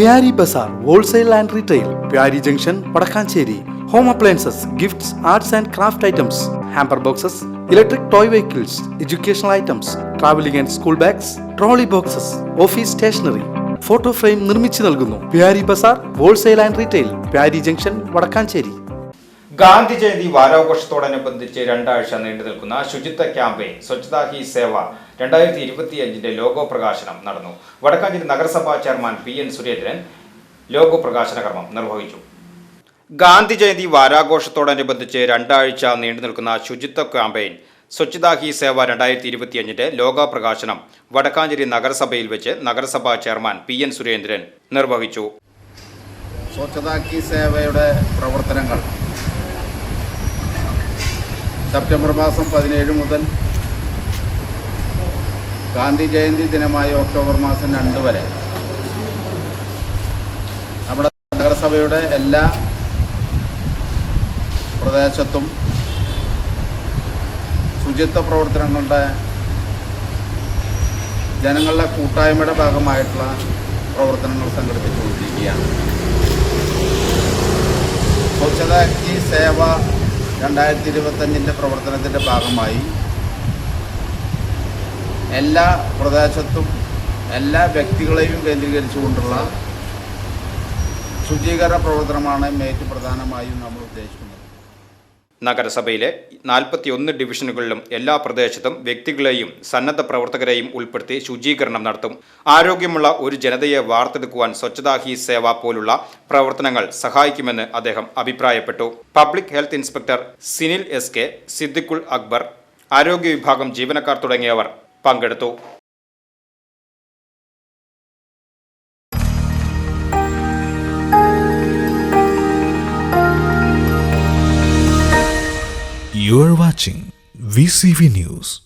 Pyari Bazar wholesale and retail Pyari junction Vadakkanchery. Home appliances gifts arts and craft items hamper boxes electric toy vehicles educational items travelling and school bags trolley boxes office stationery photo frame നിർമ്മിച്ചു നൽകുന്നു. Pyari Bazar wholesale and retail Pyari junction Vadakkanchery. Gandhi Jayanti വാരാഘോഷത്തോടനുബന്ധിച്ച് രണ്ടാഴ്ച നീണ്ടു നിൽക്കുന്ന ശുചിത്വ campaign Swachhata Hi Seva രണ്ടായിരത്തി ഇരുപത്തിയഞ്ചിന്റെ logo പ്രകാശനം നടന്നു. വടക്കാഞ്ചേരി നഗരസഭാ chairman P N Surendran logo പ്രകാശന കർമ്മം നിർവഹിച്ചു. ഗാന്ധി ജയന്തി വാരാഘോഷത്തോടനുബന്ധിച്ച് രണ്ടാഴ്ച നീണ്ടു നിൽക്കുന്ന ശുചിത്വ ക്യാമ്പയിൻ സ്വച്ഛതാ ഹി സേവ രണ്ടായിരത്തി ഇരുപത്തിയഞ്ചിന്റെ ലോഗോ പ്രകാശനം വടക്കാഞ്ചേരി നഗരസഭയിൽ വെച്ച് നഗരസഭാ ചെയർമാൻ പി എൻ സുരേന്ദ്രൻ നിർവഹിച്ചു. സ്വച്ഛതാ ഹി സേവയുടെ പ്രവർത്തനങ്ങൾ. സെപ്റ്റംബർ മാസം പതിനേഴ് മുതൽ ഗാന്ധി ജയന്തി ദിനമായ ഒക്ടോബർ മാസം രണ്ട് വരെ. നമ്മുടെ നഗരസഭയുടെ എല്ലാ പ്രദേശത്തും ശുചിത്വ പ്രവർത്തനങ്ങളുടെ ജനങ്ങളുടെ കൂട്ടായ്മയുടെ ഭാഗമായിട്ടുള്ള പ്രവർത്തനങ്ങൾ സംഘടിപ്പിച്ചുകൊണ്ടിരിക്കുകയാണ്. സ്വച്ഛതാ സേവ രണ്ടായിരത്തി ഇരുപത്തഞ്ചിന്റെ പ്രവർത്തനത്തിന്റെ ഭാഗമായി എല്ലാ പ്രദേശത്തും എല്ലാ വ്യക്തികളെയും കേന്ദ്രീകരിച്ചുകൊണ്ടുള്ള ശുചീകരണ പ്രവർത്തനമാണ് മേറ്റ് പ്രധാനമായും നമ്മൾ ഉദ്ദേശിക്കുന്നത്. നഗരസഭയിലെ നാൽപ്പത്തിയൊന്ന് ഡിവിഷനുകളിലും എല്ലാ പ്രദേശത്തും വ്യക്തികളെയും സന്നദ്ധ പ്രവർത്തകരെയും ഉൾപ്പെടുത്തി ശുചീകരണം നടത്തും. ആരോഗ്യമുള്ള ഒരു ജനതയെ വാർത്തെടുക്കുവാൻ സ്വച്ഛതാ ഹി സേവ പോലുള്ള പ്രവർത്തനങ്ങൾ സഹായിക്കുമെന്ന് അദ്ദേഹം അഭിപ്രായപ്പെട്ടു. Public health inspector Sinil S K Siddiqul Akbar ആരോഗ്യ വിഭാഗം ജീവനക്കാർ തുടങ്ങിയവർ പങ്കെടുത്തു You are watching VCV News.